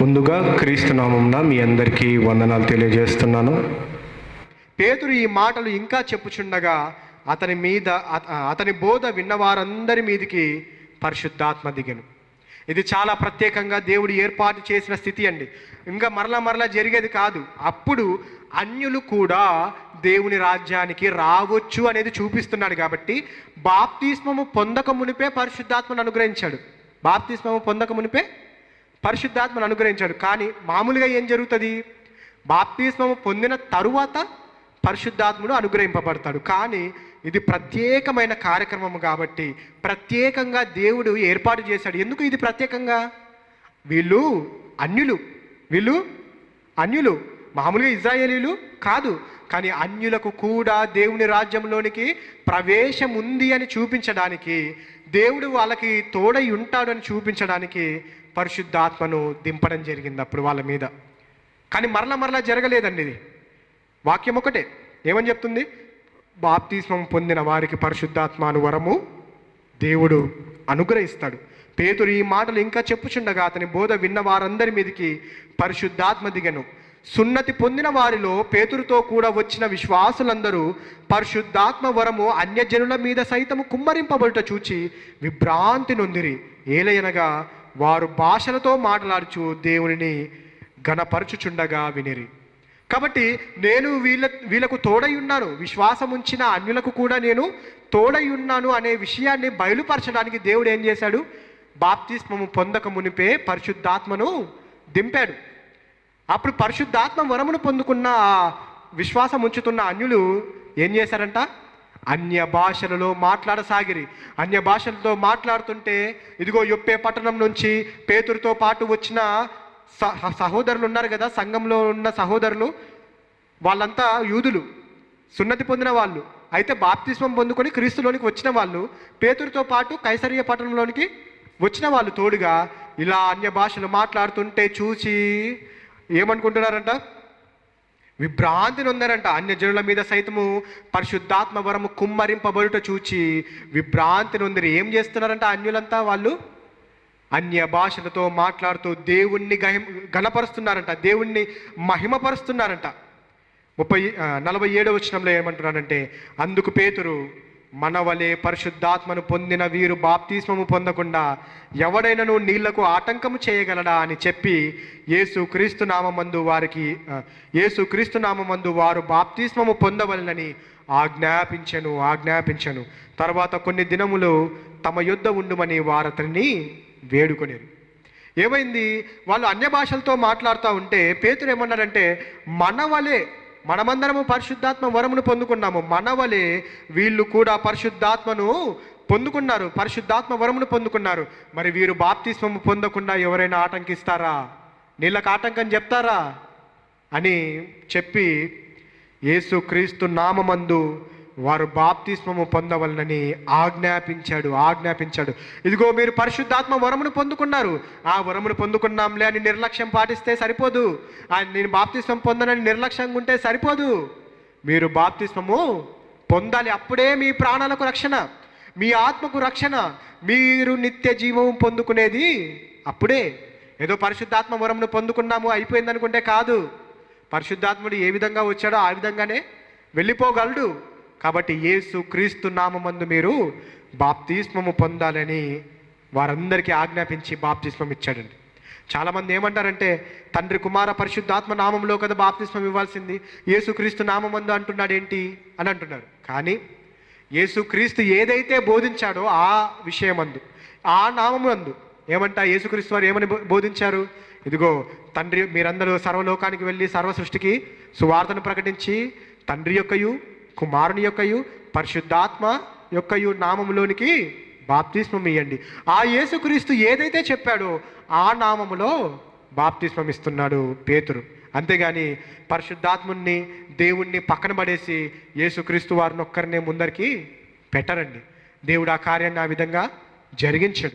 ముందుగా క్రీస్తు నామంన మీ అందరికీ వందనాలు తెలియజేస్తున్నాను. పేతురు ఈ మాటలు ఇంకా చెప్పుచుండగా అతని మీద అతని బోధ విన్నవారందరి మీదికి పరిశుద్ధాత్మ దిగను. ఇది చాలా ప్రత్యేకంగా దేవుడు ఏర్పాటు చేసిన స్థితి అండి. ఇంకా మరలా మరలా జరిగేది కాదు. అప్పుడు అన్యులు కూడా దేవుని రాజ్యానికి రావచ్చు అనేది చూపిస్తున్నాడు కాబట్టి బాప్తిస్మము పొందక మునిపే పరిశుద్ధాత్మను అనుగ్రహించాడు. బాప్తిస్మము పొందక మునిపే పరిశుద్ధాత్మను అనుగ్రహించాడు. కానీ మామూలుగా ఏం జరుగుతుంది? బాప్తిస్మము పొందిన తరువాత పరిశుద్ధాత్ముడు అనుగ్రహింపబడతాడు. కానీ ఇది ప్రత్యేకమైన కార్యక్రమం కాబట్టి ప్రత్యేకంగా దేవుడు ఏర్పాటు చేశాడు. ఎందుకు ఇది ప్రత్యేకంగా? వీళ్ళు అన్యులు. వీళ్ళు అన్యులు. మామూలుగా ఇజ్రాయేలీలు కాదు. కానీ అన్యులకు కూడా దేవుని రాజ్యంలోనికి ప్రవేశం ఉంది అని చూపించడానికి దేవుడు వాళ్ళకి తోడై ఉంటాడు అని చూపించడానికి పరిశుద్ధాత్మను దింపడం జరిగింది అప్పుడు వాళ్ళ మీద. కానీ మరల మరలా జరగలేదండి ఇది. వాక్యం ఒకటే. ఏమని చెప్తుంది? బాప్తిస్మం పొందిన వారికి పరిశుద్ధాత్మాను వరము దేవుడు అనుగ్రహిస్తాడు. పేతురు ఈ మాటలు ఇంకా చెప్పుచుండగా అతని బోధ విన్న వారందరి మీదకి పరిశుద్ధాత్మ దిగను. సున్నతి పొందిన వారిలో పేతురుతో కూడా వచ్చిన విశ్వాసులందరూ పరిశుద్ధాత్మ వరము అన్యజనుల మీద సైతము కుమ్మరింపబడుట చూచి విభ్రాంతి నొందిరి. ఏలయనగా వారు భాషలతో మాట్లాడుచు దేవునిని గణపరచుచుండగా వినిరి. కాబట్టి నేను వీళ్ళ వీళ్ళకు తోడై ఉన్నాను. విశ్వాసం ఉంచిన అన్యులకు కూడా నేను తోడై ఉన్నాను అనే విషయాన్ని బయలుపరచడానికి దేవుడు ఏం చేశాడు? బాప్తిస్మము పొందక మునిపే పరిశుద్ధాత్మను దింపాడు. అప్పుడు పరిశుద్ధాత్మ వరమును పొందుకున్న విశ్వాసం ఉంచుతున్న అన్యులు ఏం చేశారంట? అన్య భాషలలో మాట్లాడసాగిరి. అన్య భాషలతో మాట్లాడుతుంటే ఇదిగో యొప్పే పట్టణం నుంచి పేతురితో పాటు వచ్చిన సహ సహోదరులు ఉన్నారు కదా సంఘంలో ఉన్న సహోదరులు వాళ్ళంతా యూదులు సున్నతి పొందిన వాళ్ళు. అయితే బాప్తిస్మం పొందుకొని క్రీస్తులోనికి వచ్చిన వాళ్ళు పేతురితో పాటు కైసరియ పట్టణంలోనికి వచ్చిన వాళ్ళు తోడుగా ఇలా అన్య భాషలు మాట్లాడుతుంటే చూసి ఏమనుకుంటున్నారంట? విభ్రాంతి నొందారంట అన్య జనుల మీద సైతము పరిశుద్ధాత్మ వరము కుమ్మరింపబడుట చూచి విభ్రాంతి నొందిరి ఏం చేస్తున్నారంట అన్యులంతా వాళ్ళు? అన్య భాషలతో మాట్లాడుతూ దేవుణ్ణి గహిం గణపరుస్తున్నారంట. దేవుణ్ణి మహిమపరుస్తున్నారంట. ముప్పై నలభై ఏడవ వచనంలో ఏమంటున్నాడంటే అందుకు పేతురు మనవలే పరిశుద్ధాత్మను పొందిన వీరు బాప్తిస్మము పొందకుండా ఎవడైనను నీళ్ళకు ఆటంకము చేయగలడా అని చెప్పి యేసు క్రీస్తు నామందు వారికి ఆ, యేసు క్రీస్తు నామందు వారు బాప్తిస్మము పొందవలనని ఆజ్ఞాపించను ఆజ్ఞాపించను. తర్వాత కొన్ని దినములు తమ యుద్ధ ఉండుమని వారతని వేడుకొనేరు. ఏమైంది? వాళ్ళు అన్య భాషలతో మాట్లాడుతూ ఉంటే పేతురు ఏమన్నాడంటే మనవలే మనమందరము పరిశుద్ధాత్మ వరమును పొందుకున్నాము. మనవలే వీళ్ళు కూడా పరిశుద్ధాత్మను పొందుకున్నారు. పరిశుద్ధాత్మ వరమును పొందుకున్నారు. మరి వీరు బాప్తిస్వము పొందకుండా ఎవరైనా ఆటంకిస్తారా? నీళ్ళకు ఆటంకం చెప్తారా? అని చెప్పి యేసు క్రీస్తు నామమందు వారు బాప్తిస్మము పొందవలనని ఆజ్ఞాపించాడు ఆజ్ఞాపించాడు. ఇదిగో మీరు పరిశుద్ధాత్మ వరమును పొందుకున్నారు. ఆ వరమును పొందుకున్నాంలే అని నిర్లక్ష్యం పాటిస్తే సరిపోదు. ఆ నేను బాప్తిస్మం పొందనని నిర్లక్ష్యంగా ఉంటే సరిపోదు. మీరు బాప్తిస్మము పొందాలి. అప్పుడే మీ ప్రాణాలకు రక్షణ మీ ఆత్మకు రక్షణ. మీరు నిత్య జీవం పొందుకునేది అప్పుడే. ఏదో పరిశుద్ధాత్మ వరమును పొందుకున్నాము అయిపోయిందనుకుంటే కాదు. పరిశుద్ధాత్ముడు ఏ విధంగా వచ్చాడో ఆ విధంగానే వెళ్ళిపోగలడు. కాబట్టి యేసు క్రీస్తు నామమందు మీరు బాప్తిస్మము పొందాలని వారందరికీ ఆజ్ఞాపించి బాప్తిస్మం ఇచ్చాడండి. చాలామంది ఏమంటారంటే తండ్రి కుమార పరిశుద్ధాత్మ నామంలో కదా బాప్తిస్మం ఇవ్వాల్సింది? యేసుక్రీస్తు నామందు అంటున్నాడు ఏంటి అని అంటున్నారు. కానీ యేసుక్రీస్తు ఏదైతే బోధించాడో ఆ విషయమందు ఆ నామమందు ఏమంటా యేసుక్రీస్తు వారు ఏమని బోధించారు? ఇదిగో తండ్రి మీరందరూ సర్వలోకానికి వెళ్ళి సర్వ సృష్టికి సువార్తను ప్రకటించి తండ్రి యొక్కయు కుమారుని యొక్కయు పరిశుద్ధాత్మ యొక్కయు నామములోనికి బాప్తిస్మం ఇవ్వండి ఆ యేసుక్రీస్తు ఏదైతే చెప్పాడో ఆ నామములో బాప్తిస్మం ఇస్తున్నాడు పేతురు. అంతేగాని పరిశుద్ధాత్ముణ్ణి దేవుణ్ణి పక్కన పడేసి యేసుక్రీస్తు వారిని ఒక్కరినే ముందరికి పెట్టరండి. దేవుడు ఆ కార్యాన్ని ఆ విధంగా జరిగించడు.